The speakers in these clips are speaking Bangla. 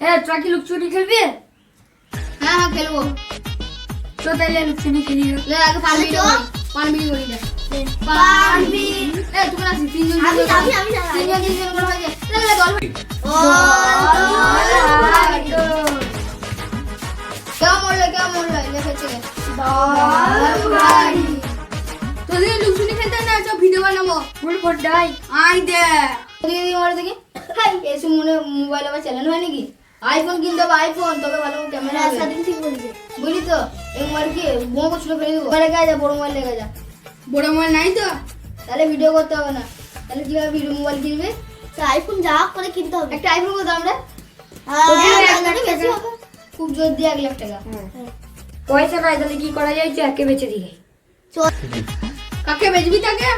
হ্যাঁ তোরা কি লুকচুরি খেলবি? হ্যাঁ হ্যাঁ খেলব। তো তাইলে লুকচুরি খেলি। আগে পান বিড়ি করি। পান বিড়ি করি পান বিড়ি। এ তুমি না তিনজন আমি আমি আমি। তিনজন তিনজন করে হয়ে যায় কেমন কেমন মরলে লেখেছে তোদের লুকসুনি খেলতে না? ভিডিও বানাবো। ফুল ফোটাই আই দে। দেখি দেখি দেখি। হাই এসে মনে মোবাইল আবার চালানো হয় নাকি? আইফোন কিনতে হবে আইফোন তবে ভালো ক্যামেরা স্বাধীন ঠিক বলছে। বুঝলি তো? একবার কি? বোমা ছোট ফেলে দেবো। লেগে যা বড় মোবাইল লেগে যা। বড় মোবাইল নাই তো? তাহলে ভিডিও করতে হবে না। তাহলে কীভাবে ভিডিও মোবাইল কিনবে? তো আইফোন যা করে কিনতে হবে। একটা আইফোন কত হ্যাঁ, বেশি টাকা। হবে। খুব জোর দিয়ে এক লাখ টাকা। পয়সা নাই তাহলে কি করা যায়? একে বেচে দিই চল। কাকে বেচবি তাকে?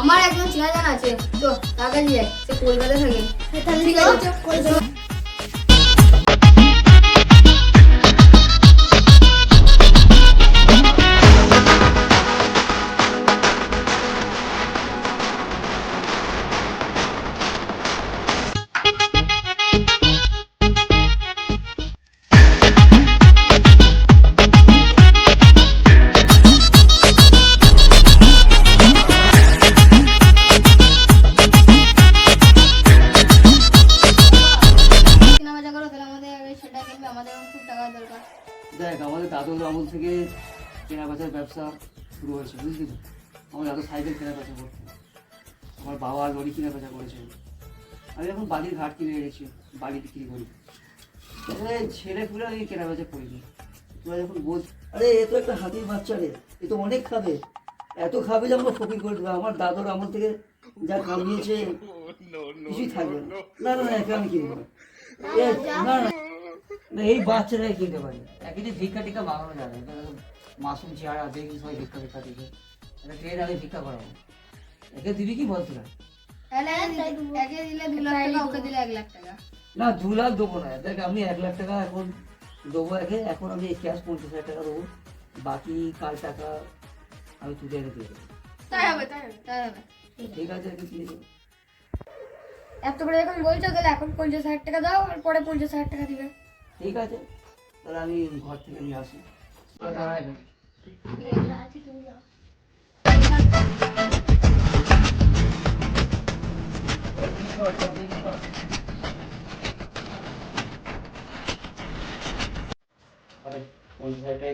আমার একজন চেনা জানা আছে। তো তাকে নিয়ে। সে কলকাতা থাকে। ঠিক আছে দাদুর আমল থেকে কেনা বেচার ব্যবসা শুরু হয়েছে বুঝলি তো? আমার দাদু সাইকেল কেনা বেচা করতো আমার বাবা লরি কেনা বেচা করেছে। আমি এখন বাড়ির ঘাট কিনে রেখেছি বাড়ি বিক্রি করি। ছেলে পুলে আমি কেনা বেচা করিনি। তোরা যখন বোঝ আরে এ তো একটা হাতির বাচ্চা রে এ তো অনেক খাবে। এত খাবে যে আমরা ফকির করে দেবো। আমার দাদুর আমল থেকে যা কামিয়েছে কিছুই থাকবে না। না না না একে আমি কিনবো না না। না এই বাচ্চারাই কিনতে পারে। একে যে ভিক্ষা টিক্ষা বানানো যাবে মাসুম চেহারা দেখি সবাই ভিক্ষা ভিক্ষা দিবে এটা ট্রেন আগে ভিক্ষা করাবো। একে দিবি কি টাকা লাখ টাকা। না দু লাখ দেবো না। দেখ আমি এক লাখ টাকা এখন দেবো একে। এখন আমি ক্যাশ পঞ্চাশ হাজার টাকা দেবো। বাকি কাল টাকা আমি তুলে এনে দিয়ে দেবো। তাই হবে তাই হবে তাই হবে। ঠিক আছে এত করে যখন বলছো তাহলে এখন পঞ্চাশ হাজার টাকা দাও আর পরে পঞ্চাশ হাজার টাকা দিবে। ঠিক আছে? তাহলে আমি ঘর থেকে নিয়ে আসি।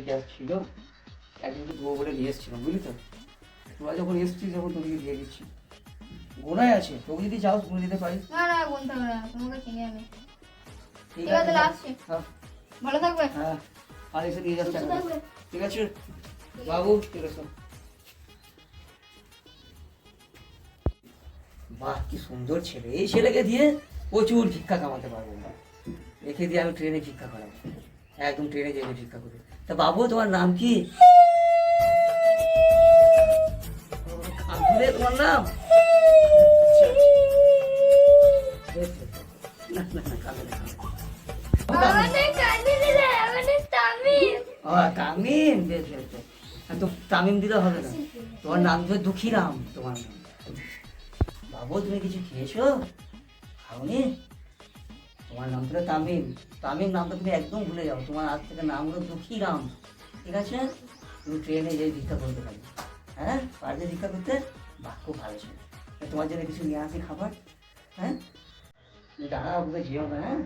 ক্যাশ ছিল একদিন তো দেবো বলে নিয়ে এসেছিলাম বুঝলি তো? তোরা যখন এসছিস যখন তোকে দিয়ে দিচ্ছি। গোনায় আছে তোকে যদি চাও গুনে দিতে পারিস। না না হবে না তোমাকে চিনি আমি। ঠিক ঠিক আছে, আছে তাহলে আসছি। হ্যাঁ। ভালো থাকবে হ্যাঁ আর এসে নিয়ে যাচ্ছে ঠিক আছে বাবু ঠিক আছে। বাহ কি সুন্দর ছেলে। এই ছেলেকে দিয়ে প্রচুর ভিক্ষা কামাতে পারব না একে দিয়ে আমি ট্রেনে ভিক্ষা করাবো। একদম ট্রেনে যেয়ে ভিক্ষা করব। তা বাবু তোমার নাম কি? তোমার নাম? তামিম বেশ বেশ বেশ। তো তামিম দিলে হবে না। তোমার নাম তো দুঃখীরাম তোমার নাম। বাবু, তুমি কিছু খেয়েছো? খাওনি? তোমার নাম তো তামিম। তামিম নামটা তুমি একদম ভুলে যাও। তোমার আজ থেকে নাম হলো দুঃখীরাম ঠিক আছে? তুমি ট্রেনে যেয়ে ভিক্ষা করতে পারবে। হ্যাঁ? পারবে ভিক্ষা করতে? বাহ, খুব ভালো ছিল। তোমার জন্য কিছু নিয়ে আসি খাবার? হ্যাঁ? দাঁড়া ওকে যেও না হ্যাঁ?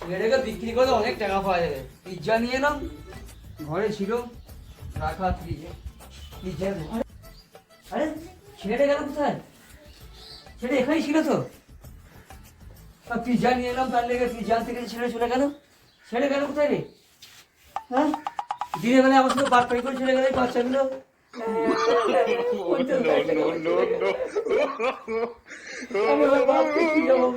ছেলেটাকে বিক্রি করে অনেক টাকা পাওয়া যাবে। পিৎজা নিয়ে এলাম ঘরে ছিল, রাখা ফ্রিজে পিৎজা আরে, ছেলেটা গেল কোথায়? ছেলে এখানেই ছিল তো? পিৎজা নিয়ে এলাম, তার লেগে পিৎজা থেকে ছেলে চলে গেল। ছেলে গেল কোথায় রে? হ্যাঁ? দিনের বেলা আমার সাথে বাদ করে চলে গেলে বাচ্চাগুলো। No, no, no. দেবো?